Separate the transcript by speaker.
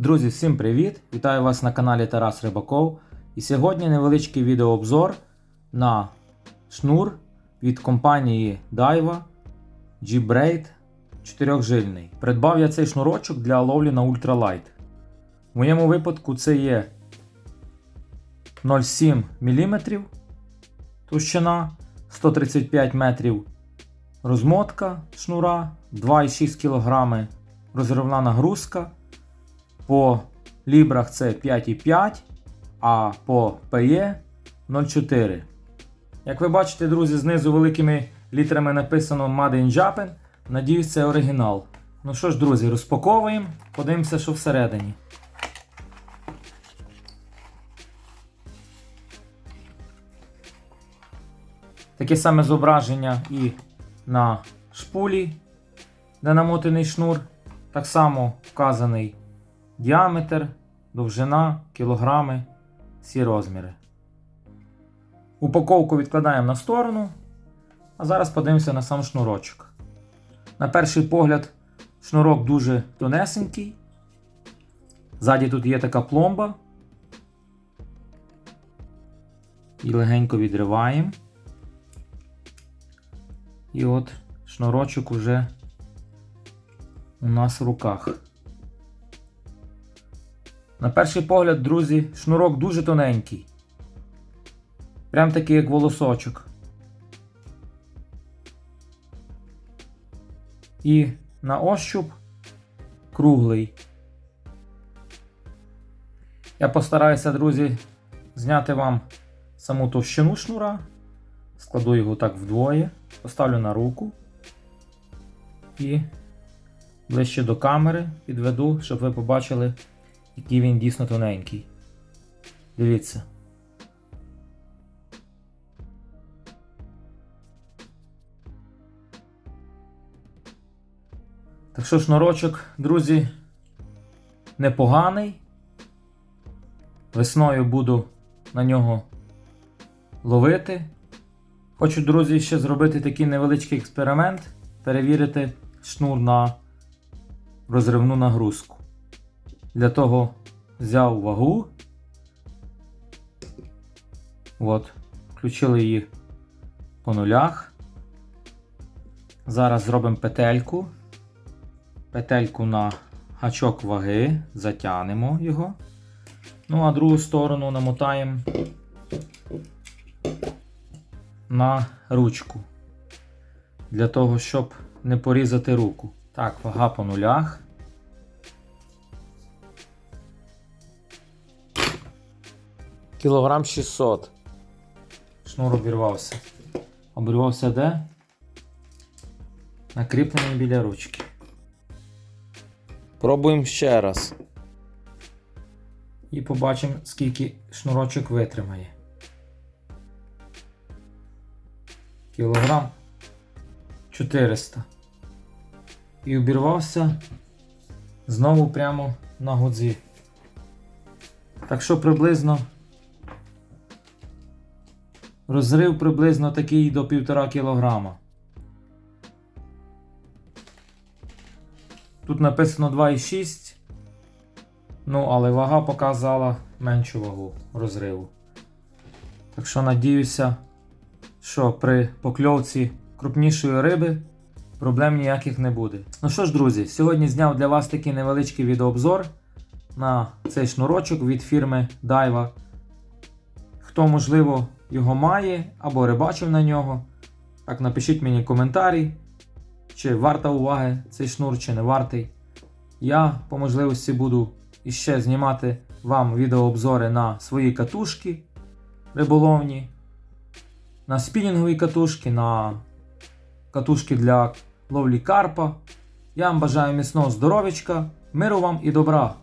Speaker 1: Друзі, всім привіт! Вітаю вас на каналі Тарас Рибаков. І сьогодні невеличкий відеообзор на шнур від компанії Daiwa G-Braid 4-жильний. Придбав я цей шнурочок для ловлі на ультралайт. В моєму випадку це є 0,7 мм товщина, 135 метрів розмотка шнура, 2,6 кг розривна нагрузка. По лібрах це 5,5, а по PE 0,4. Як ви бачите, друзі, знизу великими літерами написано Made in Japan. Надіюсь, це оригінал. Ну що ж, друзі, розпаковуємо, подивимося, що всередині. Таке саме зображення і на шпулі, де намотаний шнур. Так само вказаний діаметр, довжина, кілограми, всі розміри. Упаковку відкладаємо на сторону. А зараз подивимося на сам шнурочок. На перший погляд, шнурок дуже тонесенький. Ззаді тут є така пломба. І легенько відриваємо. І от шнурочок уже у нас в руках. На перший погляд, друзі, шнурок дуже тоненький. Прям такий, як волосочок. І на ощуп круглий. Я постараюся, друзі, зняти вам саму товщину шнура. Складу його так вдвоє, поставлю на руку і ближче до камери підведу, щоб ви побачили, який він дійсно тоненький. Дивіться. Так що шнурочок, друзі, непоганий. Весною буду на нього ловити. Хочу, друзі, ще зробити такий невеличкий експеримент, перевірити шнур на розривну нагрузку. Для того взяв вагу. От, включили її по нулях. Зараз зробимо петельку. Петельку на гачок ваги, затягнемо його. Ну, а другу сторону намотаємо на ручку. Для того, щоб не порізати руку. Так, вага по нулях. Кілограм 600. Шнур обірвався. Обірвався де? Накріплений біля ручки. Пробуємо ще раз. І побачимо, скільки шнурочок витримає. Кілограм 400. І обірвався знову прямо на гудзі. Так що приблизно розрив приблизно такий до 1,5 кілограма. Тут написано 2,6. Ну, але вага показала меншу вагу розриву. Так що надіюся, що при покльовці крупнішої риби проблем ніяких не буде. Ну що ж, друзі, сьогодні зняв для вас такий невеличкий відеообзор на цей шнурочок від фірми Daiwa. Хто, можливо, його має або рибачив на нього, так напишіть мені коментарі, чи варта уваги цей шнур, чи не вартий. Я по можливості буду іще знімати вам відеообзори на свої катушки риболовні, на спінінгові катушки, на катушки для ловлі карпа. Я вам бажаю міцного здоров'ячка, миру вам і добра!